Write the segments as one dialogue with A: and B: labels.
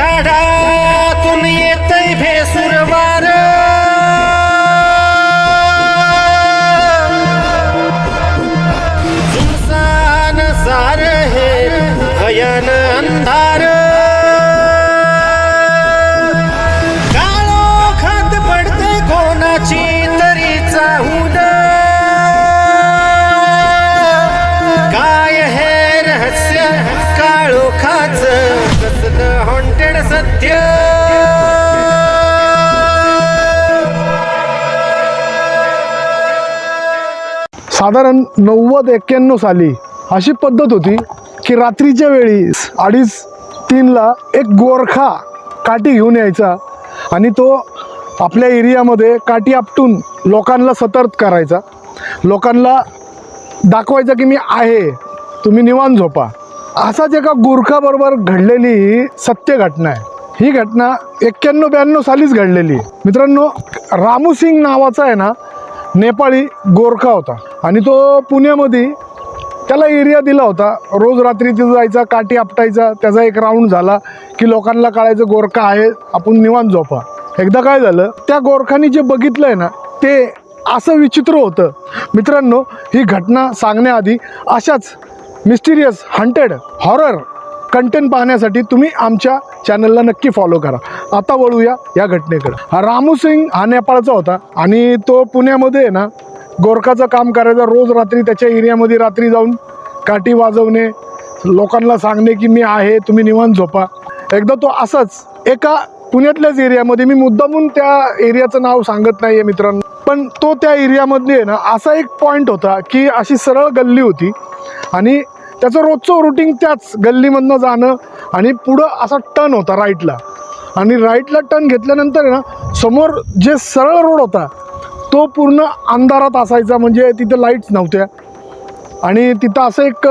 A: Sada
B: साधारण नव्वद एक्क्याण्णव साली अशी पद्धत होती की रात्रीच्या वेळी अडीच तीनला एक गोरखा काठी घेऊन यायचा आणि तो आपल्या एरियामध्ये काठी आपटून लोकांना सतर्क करायचा. लोकांना दाखवायचा की मी आहे तुम्ही निवांत झोपा. असाच एका गोरखाबरोबर घडलेली ही सत्य घटना आहे. ही घटना एक्क्याण्णव ब्याण्णव सालीच घडलेली. आहे मित्रांनो रामू सिंग नावाचा आहे ना नेपाळी गोरखा होता. आणि तो पुण्यामध्ये त्याला एरिया दिला होता. रोज रात्री तिथं जायचा काठी आपटायचा त्याचा एक राऊंड झाला की लोकांना कळायचं गोरखा आहे आपण निवांत झोपा. एकदा काय झालं त्या गोरखाने जे बघितलं आहे ना ते असं विचित्र होतं. मित्रांनो ही घटना सांगण्याआधी अशाच मिस्टिरियस हंटेड हॉरर कंटेंट पाहण्यासाठी तुम्ही आमच्या चॅनलला नक्की फॉलो करा. आता वळूया या घटनेकडे. हा रामू सिंग हा नेपाळचा होता आणि तो पुण्यामध्ये आहे ना गोरखाचं काम करायचं रोज रात्री त्याच्या एरियामध्ये रात्री जाऊन काठी वाजवणे लोकांना सांगणे की मी आहे तुम्ही निवांत झोपा. एकदा तो असंच एका पुण्यातल्याच एरियामध्ये मी मुद्दामून त्या एरियाचं नाव सांगत नाही आहे मित्रांनो. पण तो त्या एरियामध्ये आहे ना असा एक पॉईंट होता की अशी सरळ गल्ली होती आणि त्याचं रोजचं रुटीन त्याच गल्लीमधनं जाणं आणि पुढं असा टर्न होता राईटला. आणि राईटला टर्न घेतल्यानंतर ना समोर जे सरळ रोड होता तो पूर्ण अंधारात असायचा म्हणजे तिथं लाईट्स नव्हत्या. आणि तिथं असं एक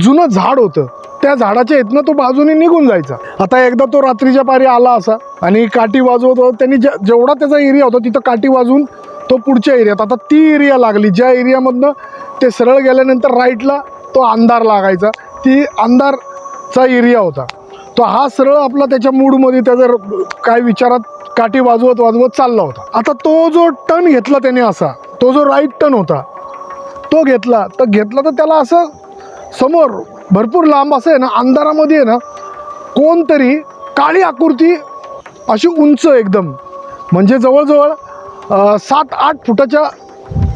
B: जुनं झाड होतं. त्या झाडाच्या इथनं तो बाजूने निघून जायचा. आता एकदा तो रात्रीच्या पारी आला असा आणि काठी वाजवत होता त्यांनी जे जेवढा त्याचा एरिया होता तिथं काठी वाजवून तो पुढच्या एरियात आता ती एरिया लागली. ज्या एरियामधनं ते सरळ गेल्यानंतर राईटला तो अंधार लागायचा. ती अंधारचा एरिया होता. तो हा सरळ आपला त्याच्या मूडमध्ये त्याचा काय विचारात काठी वाजवत वाजवत चालला होता. आता तो जो टर्न घेतला त्याने असा तो जो राईट टर्न होता तो घेतला. तर घेतला तर त्याला असं समोर भरपूर लांब असं आहे ना अंधारामध्ये आहे ना कोणतरी काळी आकृती अशी उंच एकदम. म्हणजे जवळजवळ सात आठ फुटाच्या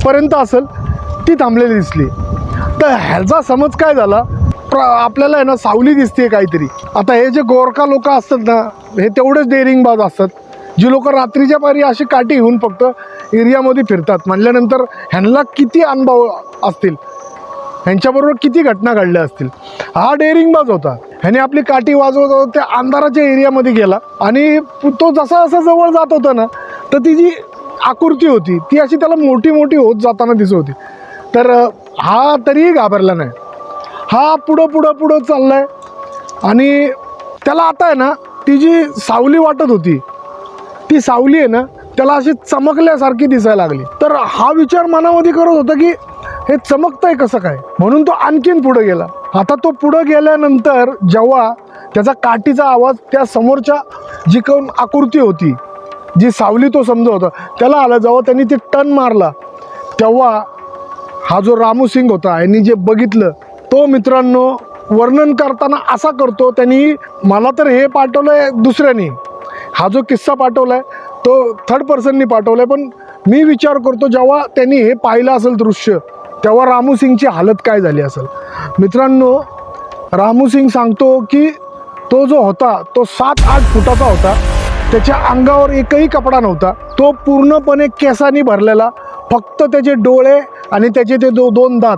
B: पर्यंत असेल ती थांबलेली दिसली. तर ह्याचा समज काय झाला? प्र आपल्याला आहे ना सावली दिसते काहीतरी. आता हे जे गोरखा लोक असतात ना हे तेवढेच डेअरिंगबाज असतात. जी लोक रात्रीच्या पारी अशी काठी घेऊन फक्त एरियामध्ये फिरतात. म्हणल्यानंतर ह्यांना किती अनुभव असतील? ह्यांच्याबरोबर किती घटना घडल्या असतील? हा डेअरिंगबाज होता. ह्याने आपली काठी वाजवत होता त्या अंधाराच्या एरियामध्ये गेला. आणि तो जसा जसा जवळ जात होता ना तर ती जी आकृती होती ती अशी त्याला मोठी मोठी होत जाताना दिसत होती. तर हा तरीही घाबरला नाही. हा पुढं पुढं पुढं चाललाय. आणि त्याला आता आहे ना ती जी सावली वाटत होती ती सावली आहे ना त्याला अशी चमकल्यासारखी दिसायला लागली. तर हा विचार मनामध्ये करत होता की हे चमकतंय कसं काय? म्हणून तो आणखीन पुढे गेला. आता तो पुढे गेल्यानंतर जेव्हा त्याचा काठीचा आवाज त्या समोरच्या जी कोण आकृती होती जी सावली तो समजत होता त्याला आला. जेव्हा त्यांनी ते टन मारला तेव्हा हा जो रामू सिंग होता यांनी जे बघितलं तो मित्रांनो वर्णन करताना असा करतो त्यांनी मला तर हे पाठवलंय दुसऱ्याने. हा जो किस्सा पाठवला आहे तो थर्ड पर्सननी पाठवला आहे पण मी विचार करतो जेव्हा त्यांनी हे पाहिलं असेल दृश्य तेव्हा रामू सिंगची हालत काय झाली असेल? मित्रांनो रामू सिंग सांगतो की तो जो होता तो सात आठ फुटाचा होता. त्याच्या अंगावर एकही कपडा नव्हता. तो पूर्णपणे केसानी भरलेला. फक्त त्याचे डोळे आणि त्याचे ते दो दोन दात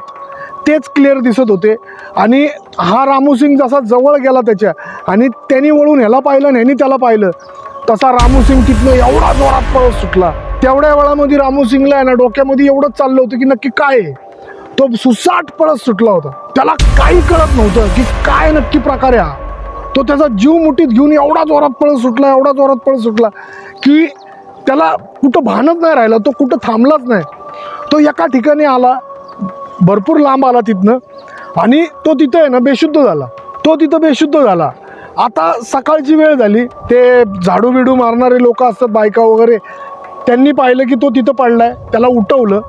B: तेच क्लिअर दिसत होते. आणि हा रामू सिंग जसा जवळ गेला त्याच्या आणि त्यांनी वळून ह्याला पाहिलं आणि ह्यानी त्याला पाहिलं. तसा रामू सिंग तिथनं एवढा जोरात पळत सुटला. तेवढ्या वेळामध्ये रामू सिंगला आहे ना डोक्यामध्ये एवढंच चाललं होतं की नक्की काय आहे? तो सुसाट पळत सुटला होता. त्याला काही कळत नव्हतं की काय नक्की प्रकार आहे हा. तो त्याचा जीव मुठीत घेऊन एवढा जोरात पळत सुटला एवढा जोरात पळत सुटला की त्याला कुठं भानच नाही राहिलं तो कुठं थांबलाच नाही. तो एका ठिकाणी आला भरपूर लांब आला तिथनं आणि तो तिथं आहे ना बेशुद्ध झाला. तो तिथं बेशुद्ध झाला. आता सकाळची वेळ झाली. ते झाडू बिडू मारणारे लोक असतात बायका वगैरे. त्यांनी पाहिलं की तो तिथं पडलाय त्याला उठवलं.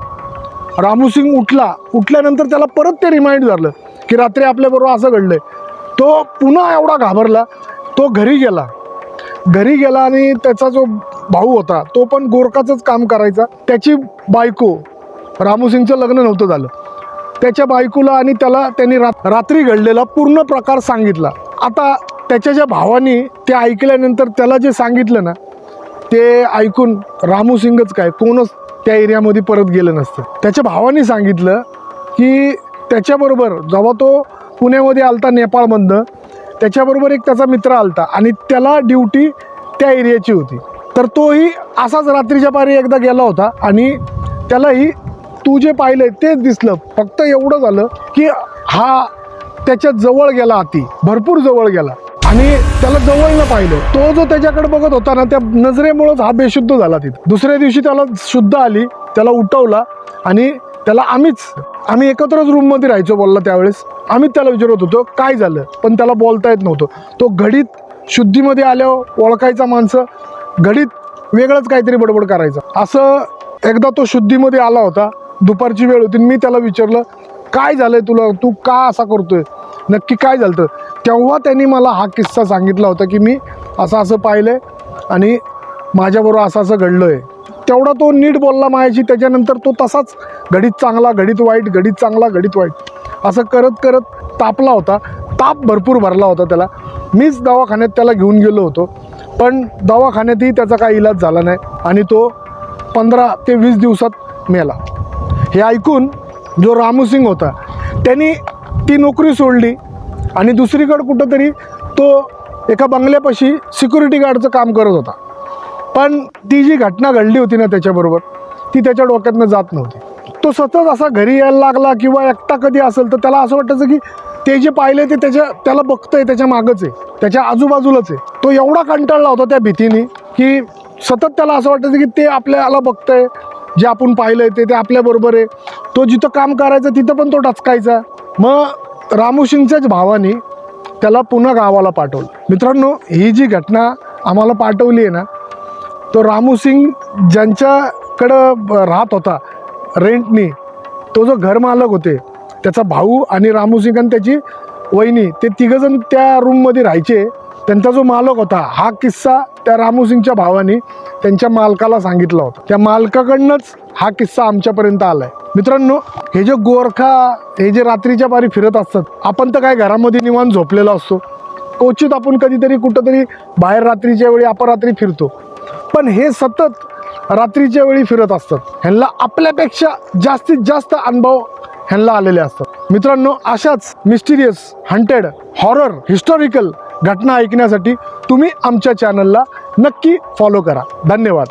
B: रामू सिंग उठला. उठल्यानंतर त्याला परत ते रिमाइंड झालं की रात्री आपल्याबरोबर असं घडलंय. तो पुन्हा एवढा घाबरला. तो घरी गेला. घरी गेला आणि त्याचा जो भाऊ होता तो पण गोरखाचंच काम करायचा. त्याची बायको रामू सिंगचं लग्न नव्हतं झालं. त्याच्या बायकोला आणि त्याला त्यांनी रात रात्री घडलेला पूर्ण प्रकार सांगितला. आता त्याच्या ज्या भावाने ते ऐकल्यानंतर त्याला जे सांगितलं ना ते ऐकून रामू सिंगच काय कोणच त्या एरियामध्ये परत गेलं नसतं. त्याच्या भावाने सांगितलं की त्याच्याबरोबर जेव्हा तो पुण्यामध्ये आलता नेपाळमधनं त्याच्याबरोबर एक त्याचा मित्र आलता आणि त्याला ड्युटी त्या एरियाची होती. तर तोही असाच रात्रीच्या पारी एकदा गेला होता आणि त्यालाही तू जे पाहिलं तेच दिसलं. फक्त एवढं झालं की हा त्याच्याजवळ गेला अति भरपूर जवळ गेला. आणि त्याला जवळनं पाहिलं. तो जो त्याच्याकडे बघत होता ना त्या नजरेमुळंच हा बेशुद्ध झाला तिथं. दुसऱ्या दिवशी त्याला शुद्ध आली त्याला उठवला आणि त्याला आम्हीच आम्ही एकत्रच रूममध्ये राहायचो बोलला त्यावेळेस. आम्हीच त्याला विचारत होतो काय झालं? पण त्याला बोलता येत नव्हतं. तो घडीत शुद्धीमध्ये आल्यावर ओळखायचा माणसं घडीत वेगळंच काहीतरी बडबड करायचं. असं एकदा तो शुद्धीमध्ये आला होता दुपारची वेळ होती मी त्याला विचारलं काय झालंय तुला? तू का असा करतोय? नक्की काय झालं तेव्हा त्यांनी मला हा किस्सा सांगितला होता की मी असं असं पाहिलंय आणि माझ्याबरोबर असं असं घडलं आहे तेवढा तो नीट बोलला माझ्याशी त्याच्यानंतर तो तसाच घडीत चांगला घडीत वाईट घडीत चांगला घडीत वाईट असं करत करत तापला होता. ताप भरपूर भरला होता त्याला. मीच दवाखान्यात त्याला घेऊन गेलो होतो. पण दवाखान्यातही त्याचा काही इलाज झाला नाही आणि तो पंधरा ते वीस दिवसात मेला. हे ऐकून जो रामू सिंग होता त्यांनी ती नोकरी सोडली आणि दुसरीकडं कुठंतरी तो एका बंगल्यापाशी सिक्युरिटी गार्डचं काम करत होता. पण ती जी घटना घडली होती ना त्याच्याबरोबर ती त्याच्या डोक्यातनं जात नव्हती. तो सतत असा घरी यायला लागला किंवा एकटा कधी असेल तर त्याला असं वाटायचं की ते जे पाहिले ते त्याच्या त्याला बघतंय त्याच्या मागच आहे त्याच्या आजूबाजूलाच आहे. तो एवढा कंटाळला होता त्या भीतीने की सतत त्याला असं वाटायचं की ते आपल्याला बघतंय जे आपण पाहिलंय ते ते आपल्याबरोबर आहे. तो जिथं काम करायचं तिथं पण तो टचकायचा मग रामूसिंगच्याच भावाने त्याला पुन्हा गावाला पाठवलं. मित्रांनो ही जी घटना आम्हाला पाठवली आहे ना तो रामूसिंग ज्यांच्याकडं राहत होता रेंटनी तो जो घरमालक होते त्याचा भाऊ आणि रामूसिंग आणि त्याची वहिनी ते तिघजण त्या रूममध्ये राहायचे. त्यांचा जो मालक होता हा किस्सा त्या रामूसिंगच्या भावाने त्यांच्या मालकाला सांगितला होता. त्या मालकाकडनंच हा किस्सा आमच्यापर्यंत आलाय. मित्रांनो हे जे गोरखा हे जे रात्रीच्या पारी फिरत असतात आपण तर काय घरामध्ये निवांत झोपलेला असतो. क्वचित आपण कधीतरी कुठंतरी बाहेर रात्रीच्या वेळी अपरात्री फिरतो. पण हे सतत रात्रीच्या वेळी फिरत असतात. ह्यांना आपल्यापेक्षा जास्तीत जास्त अनुभव ह्यांना आलेले असतात. मित्रांनो अशाच मिस्टिरियस हंटेड हॉरर हिस्टॉरिकल घटना ऐकण्यासाठी तुम्ही आमच्या चॅनलला नक्की फॉलो करा. धन्यवाद.